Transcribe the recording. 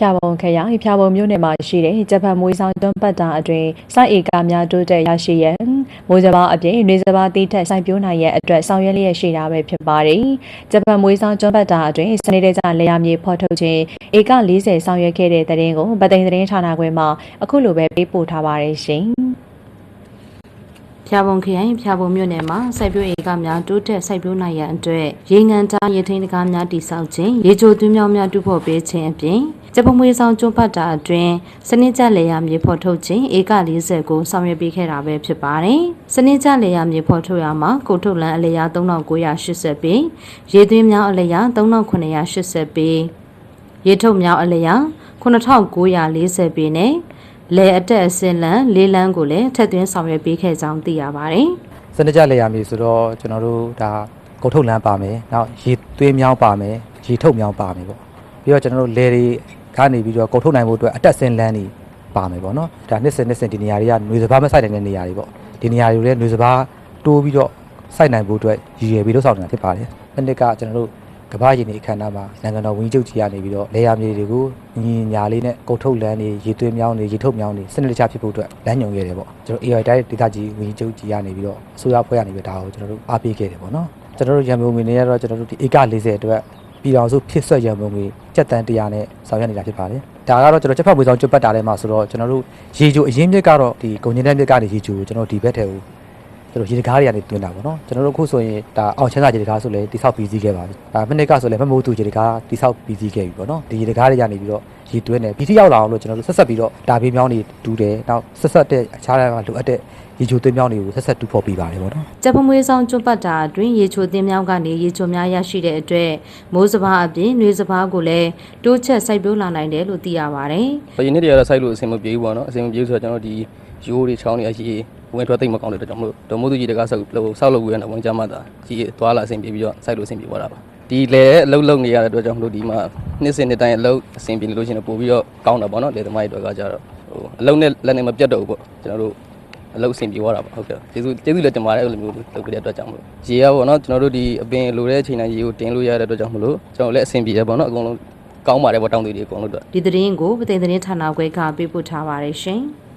ဖျာပုံခရိုင်ဖျာပုံမြို့နယ်မှာရှိတဲ့ဂျပန်မွေးဆောင်တွန်းပတ်တာအတွင်းစိုက်ဧကများတိုးတက်ရရှိရန်မိုးစဘာအပြင်နေစဘာတိထက်စိုက်ပျိုးနိုင်ရန်အတွက်ဆောင်ရွက်လျက်ရှိတာပဲဖြစ်ပါတယ်။ဂျပန်မွေးဆောင်တွန်းပတ်တာအတွင်းစနေတဲ့ကြလေယာမြေဖော်ထုတ်ခြင်းဧက40ဆောင်ရွက်ခဲ့တဲ့တဲ့ရင်ကိုဗသိန်သတင်းဌာနခွဲမှာအခုလိုပဲပေးပို့ထားပါတယ်ရှင်။ ဖျာပုံခရိုင်ဖျာပုံမြို့နယ်မှာစိုက်ပျိုးဧကများတိုးတက်စိုက်ပျိုးနိုင်ရန်အတွက်ရေငန်တာရေထိန်တကားများတိစောက်ခြင်းရေချိုသွင်းမြောင်းများတူဖို့ပေးခြင်းအပြင်ဂျပန်မွေဆောင်ကျွန်းပတ်တာအတွင်းစနစ်ကျလေယာမြေဖော်ထုတ်ခြင်းဧက40ကိုဆောင်ရွက်ပေးခဲ့တာပဲဖြစ်ပါတယ်။စနစ်ကျလေယာမြေဖော်ထုတ်ရမှာကုတ်ထုတ်လန်အလေယာ3980ပေရေသွင်းမြောင်းအလေယာ3980ပေရေထုတ်မြောင်းအလေယာ9940ပေနဲ့ လေအတက်အစင်လန်လေးလန်းကိုလည်းထက်သွင်းဆောင်ရွက်ပေးခဲ့ကြောင်းသိရပါတယ်။ စနစ်ကြလေရမည်ဆိုတော့ကျွန်တော်တို့ဒါကုန်ထုတ်လမ်းပါမယ်နောက်ရေသွေးမြောင်းပါမယ်ရေထုတ်မြောင်းပါမယ်ပေါ့ပြီးတော့ကျွန်တော်တို့လေတွေကနေပြီးတော့ကုန်ထုတ်နိုင်ဖို့အတွက်အတက်ဆင်းလမ်းတွေပါမယ်ပေါ့နော်ဒါနှစ်စဉ်နှစ်စဉ်ဒီနေရာတွေကຫນွေစဘာမဆိုင်တဲ့နေရာတွေပေါ့ဒီနေရာတွေလည်းຫນွေစဘာတိုးပြီးတော့စိုက်နိုင်ဖို့အတွက်ရည်ရွယ်ပြီးလို့ဆောင်နေတာဖြစ်ပါတယ်နှစ်နှစ်ကကျွန်တော်တို့ ကမ္ဘာရည်နေအခမ်းအနားမှာနိုင်ငံတော်ဝန်ကြီးချုပ်ကြီးကနေပြီးတော့လေယာမြေတွေကိုညီညာလေးနဲ့ကုန်ထုတ်လမ်းတွေရေသွေးမြောင်းတွေရေထုတ်မြောင်းတွေစနစ်တကျဖြစ်ဖို့အတွက်လမ်းညွှန်ခဲ့တယ်ပေါ့ကျွန်တော် AI တိုင်းဒေသကြီးဝန်ကြီးချုပ်ကြီးကနေပြီးတော့အစိုးရအဖွဲ့ကနေပြီးဒါကိုကျွန်တော်တို့အားပေးခဲ့တယ်ပေါ့နော်ကျွန်တော်တို့ရန်ကုန်ငွေနေရတော့ကျွန်တော်တို့ဒီဧက40အတွက်ပြည်တော်စုဖြစ်ဆွက်ရန်ကုန်ငွေစက်တန်100နဲ့ဆောင်ရွက်နေတာဖြစ်ပါတယ်ဒါကတော့ကျွန်တော်ချက်ဖတ်ဝေဆောင်ကျွတ်ပတ်တာထဲမှာဆိုတော့ကျွန်တော်တို့ရေချိုအရင်မြစ်ကတော့ဒီကုန်ကျင်းတဲ့မြစ်ကနေရေချိုကိုကျွန်တော်ဒီဘက်ထဲကို ကျွန်တော်ရေတကားတွေကနေတွင်းတာပေါ့နော်ကျွန်တော်တို့ခုဆိုရင်ဒါအောင်ချမ်းသာရေတကားဆိုလဲတိဆောက်ပြီးစီးခဲ့ပါပြီဒါမိနစ်ကဆိုလဲမမိုးသူရေတကားတိဆောက်ပြီးစီးခဲ့ပြီပေါ့နော်ဒီရေတကားတွေကနေပြီးတော့ရေတွင်းတယ်ပြီးထိရောက်လာအောင်လို့ကျွန်တော်တို့ဆက်ဆက်ပြီးတော့ဒါဘေးမြောင်းတွေတူးတယ်နောက်ဆက်ဆက်တဲ့အခြားတဲ့မှာလိုအပ်တဲ့ရေချိုသွင်းမြောင်းတွေကိုဆက်ဆက်တူးဖော်ပေးပါတယ်ပေါ့နော်ဂျပန်မွေးဆောင်ကျွတ်ပတ်တာအတွင်းရေချိုသင်းမြောင်းကနေရေချိုများရရှိတဲ့အတွက်မိုးစဘာအပြင်နှွေစဘာကိုလည်းတိုးချက်စိုက်ပျိုးလာနိုင်တယ်လို့သိရပါတယ်။ဒီနေ့တည်းကတော့စိုက်လို့အဆင်မပြေဘူးပေါ့နော်။အဆင်မပြေဘူးဆိုတော့ကျွန်တော်ဒီရိုးတွေချောင်းတွေအရှိ ဝင်ထွက်သိမ့်မကောင်းတဲ့အတွက်ကြောင့်မလို့ဒေါ်မိုးသူကြီးတကဆောက်လို့ဆောက်လို့ဝေးရတဲ့ဝင်ကြမှာတာကြီးသွားလာအဆင်ပြေပြီးတော့စိုက်လို့အဆင်ပြေသွားတာပါ။ဒီလေအလုံးလုံးနေရတဲ့အတွက်ကြောင့်မလို့ဒီမှာနှစ်စဉ်နှစ်တိုင်းအလုံးအဆင်ပြေလို့ရှိရင်ပို့ပြီးတော့ကောင်းတာပေါ့နော်။လေသမားတွေအတွက်ကကြတော့ဟိုအလုံးနဲ့လက်နဲ့မပြတ်တော့ဘူးပေါ့ကျွန်တော်တို့အလုပ်အဆင်ပြေသွားတာပါဟုတ်ကဲ့ကျေးဇူးကျေးဇူးလည်းတင်ပါတယ်အဲ့လိုမျိုးလုပ်ကြတဲ့အတွက်ကြောင့်မလို့ရေရပေါ့နော်ကျွန်တော်တို့ဒီအပင်လိုတဲ့အချိန်တိုင်းရေကိုတင်လို့ရတဲ့အတွက်ကြောင့်မလို့ကျွန်တော်လည်းအဆင်ပြေရပေါ့နော်အကုန်လုံးကောင်းပါတယ်ပေါ့တောင်းတတွေအကုန်လုံးအတွက်ဒီသတင်းကိုပသိမ်သတင်းဌာနခွဲကပေးပို့ထားပါတယ်ရှင်။